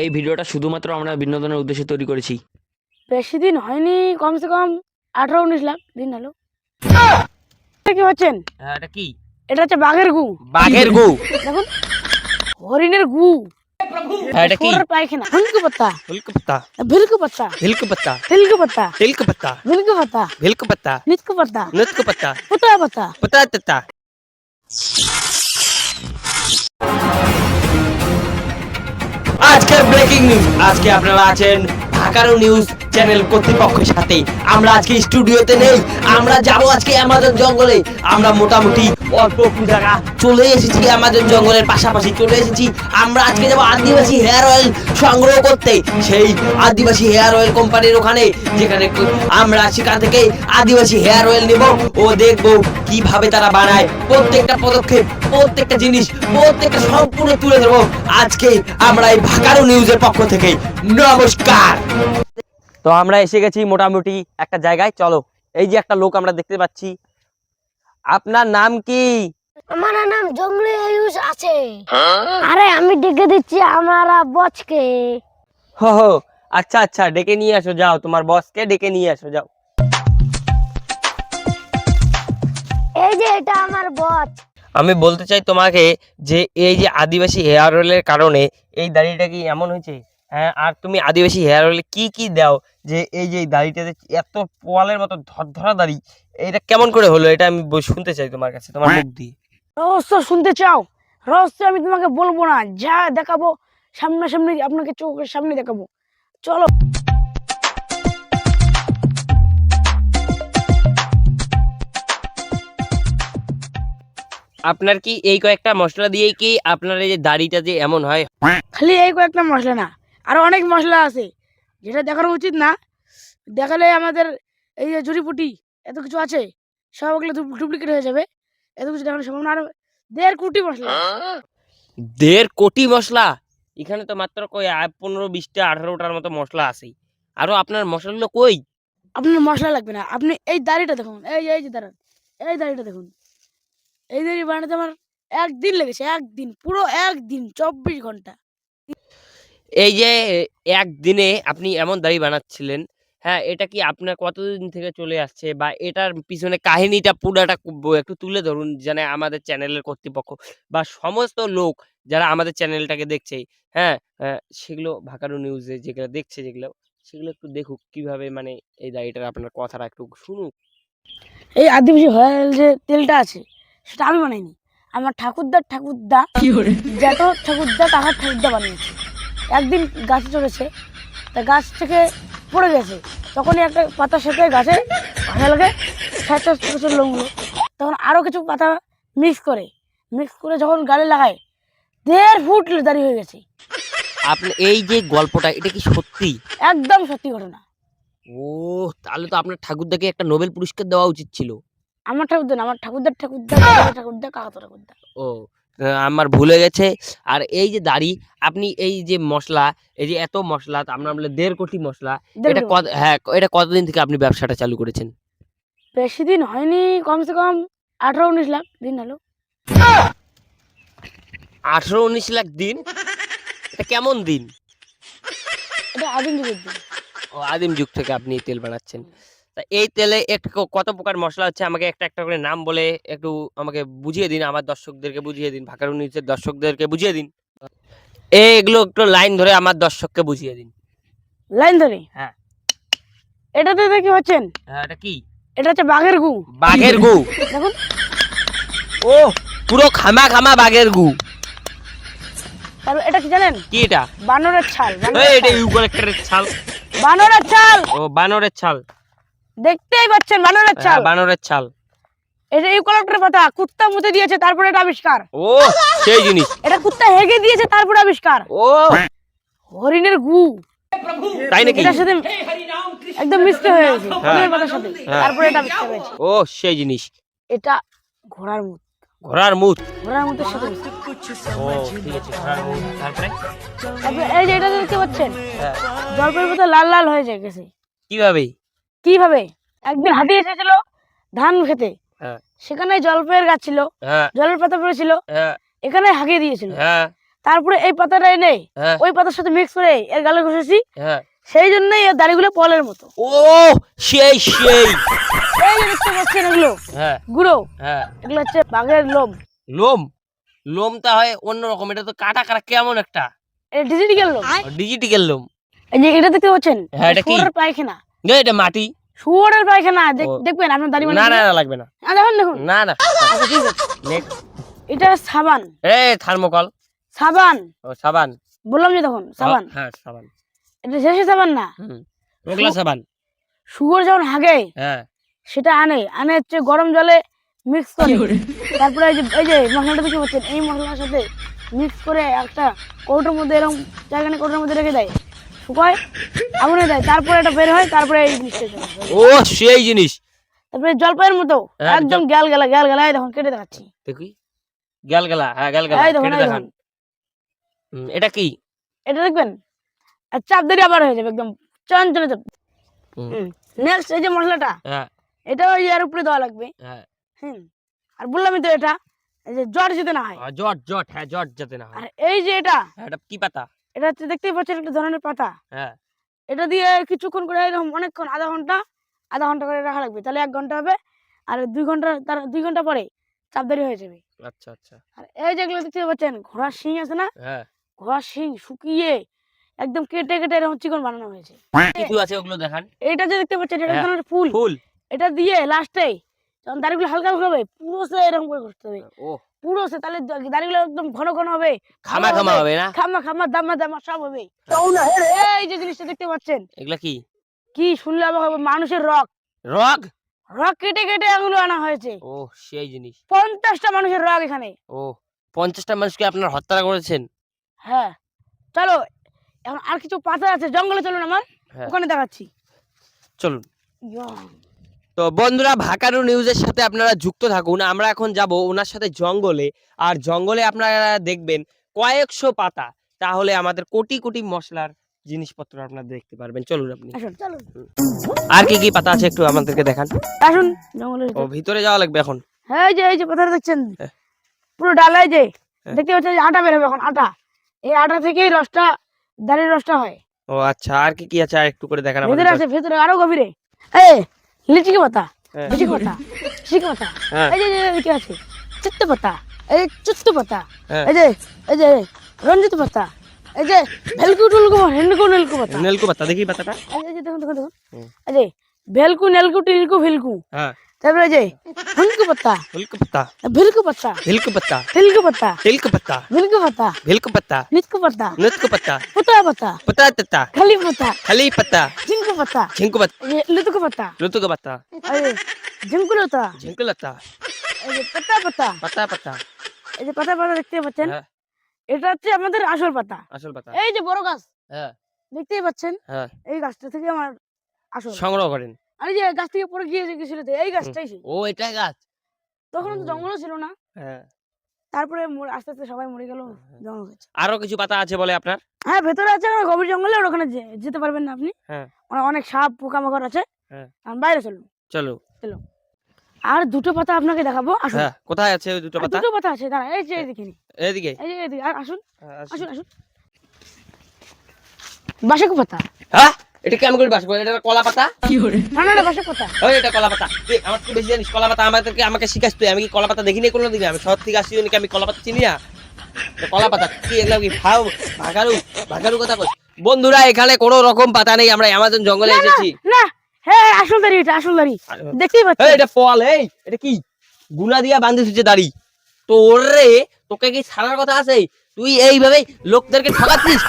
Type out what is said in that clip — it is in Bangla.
এই ভিডিওটা শুধুমাত্র আমরা বিনোদনের উদ্দেশ্যে তৈরি করেছি বেশি দিন হয়নি কমসে কম আঠারো উনিশ লাখ দিন হলো এটা কি হচ্ছেন হ্যাঁ এটা কি এটা হচ্ছে বাঘের গু বাঘের গু দেখুন হরিণের গু হ্যাঁ এটা কি পায়খানা হুলকু পাত্তা হুলক পাতা ভিলকু পাতা পাতা ভিলকু হিলক পাতা নিতকু পাত্তা নুতক পাতা পুতা পাত্তা পাতা তাতা ব্রেকিং নিউজ আজকে আপনারা আছেন ঢাকারও নিউজ চ্যানেল কর্তৃপক্ষের সাথে। আমরা আজকে স্টুডিওতে নেই, আমরা যাব আজকে অ্যামাজন জঙ্গলে। আমরা মোটামুটি অল্প একটু জায়গা চলে এসেছি অ্যামাজন জঙ্গলের পাশাপাশি চলে এসেছি। আমরা আজকে যাব আদিবাসী হেয়ার অয়েল সংগ্রহ করতে। সেই আদিবাসী হেয়ার অয়েল কোম্পানির ওখানে, যেখানে আমরা সেখান থেকে আদিবাসী হেয়ার অয়েল নেব। ও দেখব কীভাবে তারা বানায়। প্রত্যেকটা পদক্ষেপ, প্রত্যেকটা জিনিস, প্রত্যেকটা সম্পূর্ণ তুলে ধরবো। আজকে আমরা এই ভাকারু নিউজের পক্ষ থেকে। নমস্কার! তো আমরা এসে গেছি মোটামুটি একটা জায়গায় চলো। এই যে একটা লোক আমরা দেখতে পাচ্ছি। আপনার নাম কি? আমার নাম জঙ্গলি আয়ুষ আছে। আরে আমি ডেকে দিচ্ছি আমার বচকে হো হো। আচ্ছা আচ্ছা ডেকে নিয়ে আসো যাও। তোমার বসকে ডেকে নিয়ে আসো যাও। এই যে এটা আমার বচ আমি বলতে চাই তোমাকে যে এই যে আদিবাসী হেয়ার অয়েলের কারণে এই দাড়িটা কি এমন হয়েছে? হ্যাঁ আর তুমি আদিবাসী হেয়ার অয়েলে কি কি দাও? যে এই যে দাড়িটাতে এত পোয়ালের মতো ধরধরা দাড়ি এটা কেমন করে হলো? এটা আমি শুনতে চাই তোমার কাছে তোমার মুখ দিয়ে। রহস্য শুনতে চাও? রহস্য আমি তোমাকে বলব না যা দেখাবো সামনাসামনি আপনাকে চোখের সামনে দেখাবো। চলো। আপনার কি এই কয়েকটা মশলা দিয়ে কি আপনার এই যে দাড়িটা যে এমন হয়? খালি এই কয়েকটা মশলা না আরও অনেক মশলা আছে। যেটা দেখানো উচিত না। দেখালে আমাদের এই যে জড়িপুটি এত কিছু আছে। সব ওগুলো ডুপ্লিকেট হয়ে যাবে। এত কিছু দেখানো সম্ভব না। আরও দেড় কোটি মশলা। দেড় কোটি মশলা? এখানে তো মাত্র কই পনেরো বিশটা আঠারোটার মতো মশলা আছে আরও আপনার মশলাগুলো কই? আপনার মশলা লাগবে না। আপনি এই দাড়িটা দেখুন। এই এই যে দাঁড়ান। এই দাড়িটা দেখুন। এই দাড়ি বানাতে আমার একদিন লেগেছে। একদিন পুরো একদিন চব্বিশ ঘণ্টা। এই যে একদিনে আপনি এমন দাড়ি বানাচ্ছিলেন হ্যাঁ এটা কি আপনার কতদিন থেকে চলে আসছে বা এটার পিছনে কাহিনীটা পুরাটা একটু তুলে ধরুন যেন আমাদের চ্যানেলের কর্তৃপক্ষ বা সমস্ত লোক যারা আমাদের চ্যানেলটাকে দেখছে হ্যাঁ সেগুলো ভাকারু নিউজে যেগুলো দেখছে যেগুলো সেগুলো একটু দেখুক কীভাবে মানে এই দাড়িটার আপনার কথাটা একটু শুনুক। এই আদিবাসী হয়েল যে তেলটা আছে সেটা আমি বানাইনি। আমার ঠাকুরদার ঠাকুরদা জ্যাঠো ঠাকুরদা কাকার ঠাকুরদা বানিয়েছে। একদিন গাছে চড়েছে তা গাছ থেকে পড়ে গেছে। তখনই একটা পাতা সাথে গাছে ভালো লাগে ছোট লোমগুলো তখন আরও কিছু পাতা মিক্স করে। মিক্স করে যখন গালে লাগায় দেড় ফুট দাঁড়িয়ে হয়ে গেছে। আপনি এই যে গল্পটা এটা কি সত্যি? একদম সত্যি ঘটনা। ও তাহলে তো আপনার ঠাকুরদাকে একটা নোবেল পুরস্কার দেওয়া উচিত ছিল। আমার ঠাকুরদা না আমার ঠাকুরদার ঠাকুরদা ঠাকুরদা কাকাতো ঠাকুরদা। ও আমার ভুলে গেছে। আর এই যে দাড়ি আপনি এই যে মশলা এই যে এত মশলা আমরা বলে দেড় কোটি মশলা এটা কত হ্যাঁ এটা কতদিন থেকে আপনি ব্যবসাটা চালু করেছেন? বেশি দিন হয়নি কমসে কম আঠারো উনিশ লাখ দিন হলো। আঠারো উনিশ লাখ দিন? এটা কেমন দিন? এটা আদিম যুগের দিন। ও আদিম যুগ থেকে আপনি তেল বানাচ্ছেন। তা এই তেলে একটু কত প্রকার মশলা হচ্ছে? আমাকে একটা একটা করে নাম বলে একটু আমাকে বুঝিয়ে দিন আমার দর্শকদেরকে বুঝিয়ে দিন ভাকারু নিউজের দর্শকদেরকে বুঝিয়ে দিন। এগুলো একটু লাইন ধরে আমার দর্শককে বুঝিয়ে দিন। লাইন ধরে? হ্যাঁ। এটাতে দেখি হচ্ছেন? হ্যাঁ এটা কি? এটা হচ্ছে বাঘের গু। বাঘের গু। দেখুন। ও পুরো খামা খামা বাঘের গু। তারপর এটা কি জানেন? কি এটা? বানরের ছাল এটা ছাল। ইউক্যালিপ্টাসের ছাল। বানরের ছাল! ও বানরের ছাল। দেখতেই পাচ্ছেন বানরের ছাল। হ্যাঁ, বানরের চাল এটা ইউক্যালিপ্টাসের পাতা কুত্তা মুতে দিয়েছে তারপরে এটা আবিষ্কার। ও সেই জিনিস। এটা কুত্তা হেগে দিয়েছে তারপরে আবিষ্কার। ও। হরিণের গু। তাই নাকি? এটার সাথে একদম মিশতে হয়ে গেছে হ্যাঁ। হরিণের পাতার সাথে। হ্যাঁ। তারপরে এটা আবিষ্কার হয়েছে। ও সেই জিনিস। এটা ঘোড়ার মুখ ঘোড়ার মুখ ঘোড়ার মুখের সাথে ও ঠিক আছে ঘোড়ার মুখ তারপরে? এই যে এটা দেখতে পাচ্ছেন হ্যাঁ, জলপাইয়ের পাতা লাল লাল হয়ে যায় গেছে। কীভাবে? কীভাবে? একদিন হাতি এসেছিল ধান খেতে। হ্যাঁ। সেখানে জলপাইয়ের গাছ ছিল হ্যাঁ। জলের পাতা পড়েছিল হ্যাঁ। এখানে হাগিয়ে দিয়েছিল। তারপরে এই পাতাটা এনে ওই পাতার সাথে মিক্স করে এর গালে ঘষেছি। সেই জন্যই এর দাড়িগুলো পলের মতো। ও সেই সেই। এই যে দেখতে পাচ্ছেন এগুলো? গুঁড়ো। এগুলো হচ্ছে বাঘের লোম। লোম? লোমটা হয় অন্যরকম এটা তো কাটা কাটা কেমন একটা? এটা ডিজিটাল লোম। ডিজিটাল লোম। এই যে এটা দেখতে পাচ্ছেন হ্যাঁ, এটা কি? পায়খানা। না, এটা মাটি। শুয়োরের পায়খানা দেখবেন আপনার দাড়ি না না না লাগবে না। দেখুন দেখুন। না না। আচ্ছা. এটা সাবান। এ থার্মোকল। সাবান। ও সাবান। বললাম যে তখন সাবান। হ্যাঁ সাবান। এটা শেষে সাবান না? হুম ওগুলা সাবান। শুয়োর যখন হাগে হ্যাঁ। সেটা আনে। আনে হচ্ছে গরম জলে মিক্স করে। তারপরে এই যে এই যে মশলাটা দেখতে পাচ্ছেন এই মশলার সাথে মিক্স করে একটা কৌটোর মধ্যে এরকম জায়গা নিয়ে কৌটোর মধ্যে রেখে দেয়। শুকায় আগুনে দেয় তারপরে এটা বের হয় তারপরে এই জিনিসটা ও সেই জিনিস। তারপরে জলপাইয়ের মতো হ্যাঁ, একদম গ্যাল গেলা গ্যাল গেলা দেখুন কেটে দেখাচ্ছি। দেখি। গেল গেলা হ্যাঁ গেল গেলা কেটে দেখান। এটা কি? এটা দেখবেন? আর চাপ দিলে আবার হয়ে যাবে একদম চন চলে যাবে হুম, নেক্সট এই যে মশলাটা হ্যাঁ। এটা ওই এর উপরে দেওয়া লাগবে। হ্যাঁ। হুম আর বললামই তো এটা এই যে জ্বর যেতে না হয়। জট জট হ্যাঁ জট যেতে না হয়। আর এই যে এটা এটা কি পাতা? এটা হচ্ছে দেখতেই পাচ্ছেন একটা ধরনের পাতা। হ্যাঁ। এটা দিয়ে কিছুক্ষণ করে এরকম অনেকক্ষণ আধা ঘণ্টা আধা ঘণ্টা করে রাখা লাগবে। তাহলে এক ঘণ্টা হবে আর দুই ঘণ্টা তার দুই ঘণ্টা পরে চাপদারি হয়ে যাবে। আচ্ছা আচ্ছা। আর এই যেগুলো দেখতে পাচ্ছেন ঘোড়ার শিং আছে না? হ্যাঁ। ঘোড়ার শিং শুকিয়ে একদম কেটে কেটে এরকম চিকন বানানো হয়েছে। কিছু আছে ওগুলো দেখান? এইটা যে দেখতে পাচ্ছেন এটা হ্যাঁ। ধরনের ফুল। ফুল। এটা দিয়ে লাস্টে যখন দাড়িগুলো হালকা হালকা হবে পুরো সে এরকম করে করতে হবে। ও পুরো সে তাহলে দাড়িগুলো একদম ঘন ঘন হবে। খামা খামা হবে। না? খামা খামা দামা দামা সব হবে। এই যে জিনিসটা দেখতে পাচ্ছেন। এগুলা কি? কি শুনলে হবে? মানুষের রক। রগ রক কেটে কেটে এগুলো আনা হয়েছে। ও সেই জিনিস। পঞ্চাশটা মানুষের রক এখানে। ও পঞ্চাশটা মানুষকে আপনার হত্যা করেছেন? হ্যাঁ। চলো এখন আর কিছু পাতা আছে। জঙ্গলে চলুন আমার হ্যাঁ। ওখানে দেখাচ্ছি। চলুন। তো বন্ধুরা ভাকারু নিউজের সাথে আপনারা যুক্ত থাকুন। আমরা এখন যাব ওনার সাথে জঙ্গলে। আর জঙ্গলে আপনারা দেখবেন কয়েকশো পাতা। তাহলে আমাদের কোটি কোটি মশলার জিনিসপত্র আপনারা দেখতে পারবেন। চলুন আপনি। আসুন চলুন। আর কি কি পাতা আছে একটু আমাদেরকে দেখান। আসুন জঙ্গলের ও ভিতরে যাওয়া লাগবে এখন। হ্যাঁ এই যে এই যে পাতাটা দেখছেন? হ্যাঁ। পুরো ডালায় যে হ্যাঁ। দেখতে পাচ্ছেন আটা বেরোবে এখন আটা। এই আটা থেকেই রসটা দাঁড়িয়ে রসটা হয়। ও আচ্ছা। আর কি কি আছে? আর একটু করে দেখান ভেতরে আমাদের আছে ভেতরে আরও গভীরে। এ লিচি পাতা হ্যাঁ। লিচি পাতা শিক পাতা হ্যাঁ। এই যে এই যে কি আছে চিত্ত পাতা এই চিত্ত পাতা হ্যাঁ। এই যে এই যে রঞ্জিত পাতা এই যে ভেলকু টুলকু হেলকু নেলকু পাতা নেলকো পাতা দেখি পাতাটা এই যে- এই যে দেখুন দেখুন দেখুন হুম। এই যে ভেলকু নেলকু টিলকু ভিলকু হ্যাঁ তারপরে এই যে হুনকু পাতা হুলকো পাতা ভিলকু পাতা হিলকো পাতা হিলকু পাতা হিলকো পাতা ভিলকু পাতা হিলকো পাতা নিতকু পাতা নুতকো পাতা পুতা পাতা পাতা পাতা খালি পাতা খালি পাতা ঝিঙ্কু পাতা ঝিঙ্কু পাতা এই যে লুতুকু পাতা লুতুকো পাতা এই যে ঝিঙ্কু লতা ঝিঙ্কু লতা এই যে পাতা পাতা পাতা পাতা এই যে পাতা পাতা দেখতে পাচ্ছেন হ্যাঁ এটা হচ্ছে আমাদের আসল পাতা। আসল পাতা। এই যে বড় গাছ। হ্যাঁ। দেখতেই পাচ্ছেন? হ্যাঁ। এই গাছটা থেকে আমার আসল। সংগ্রহ করেন। আর যে গাছ থেকে পড়ে গিয়ে গেছিল এই গাছটাই সেই ও এটা গাছ? তখন তো। জঙ্গলও ছিল না। হ্যাঁ। তারপরে মরে- আস্তে আস্তে সবাই মরে গেল জঙ্গল আরও কিছু পাতা আছে বলে আপনার? হ্যাঁ ভেতরে আছে গভীর জঙ্গলে ওখানে যেতে পারবেন না আপনি। হ্যাঁ। অনেক সাপ পোকামাকড় আছে। হ্যাঁ। আমি বাইরে চলুন চলো। চলো। আর দুটো পাতা আপনাকে দেখাবো আসুন। হ্যাঁ কোথায় আছে ওই দুটো পাতা? দুটো পাতা আছে দাঁড়া এই যে এইদিকে নি। এদিকে। এই যে এইদিকে আর আসুন। হ্যাঁ, আসুন। আসুন বাসক পাতা। হ্যাঁ? এটা কেমন করে বাস এটা কলা পাতা। না না না পাতা। ওই এটা কলা পাতা। আমার থেকে বেশি জানিস কলা পাতা আমাদেরকে আমাকে শিখাস তুই। আমি কি কলা পাতা দেখিনি কোনো দিন আমি শহর থেকে আসছি আমি কলা পাতা চিনি না। কলা পাতা কি এগুলো কি ভাও ভাগারু ভাগারু কথা কই? বন্ধুরা এখানে কোনো রকম পাতা নেই আমরা অ্যামাজন জঙ্গলে এসেছি। না হ্যাঁ আসল দাঁড়ি এটা আসল দাঁড়ি। দেখতেই এই এটা ফল এই এটা কি? গুনা দিয়া বান্ধে সুচে দাড়ি। তো ওরে তোকে কি ছাড়ার কথা আছে? তুই এইভাবে লোকদেরকে ঠকাচ্ছিস!